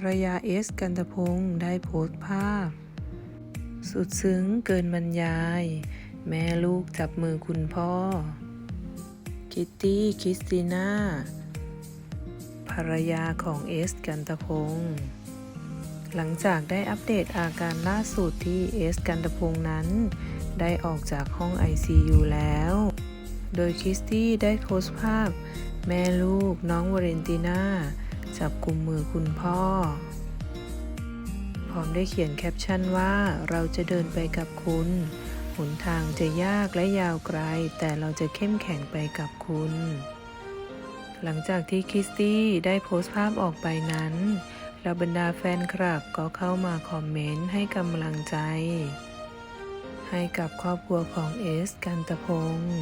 ภรยาเอสกันตพงศ์ได้โพสต์ภาพ สุดซึ้งเกินบรรยาย แม่ลูกจับมือคุณพ่อ คิตตี้คริสติน่าภรรยาของเอสกันตพงศ์หลังจากได้อัปเดตอาการล่าสุดที่เอสกันตพงศ์นั้น ได้ออกจากห้อง ICU แล้ว โดยคริสตี้ได้โพสต์ภาพ แม่ลูกน้องวาเลนติน่า จับกุมมือคุณพ่อ พร้อมได้เขียนแคปชั่นว่าเราจะเดินไปกับคุณ หนทางจะยากและยาวไกล แต่เราจะเข้มแข็งไปกับคุณ หลังจากที่คริสตี้ได้โพสต์ภาพออกไปนั้นเหล่าบรรดาแฟนคลับก็เข้ามาคอมเมนต์ให้กำลังใจ ให้กับครอบครัวของเอสกันตะพงศ์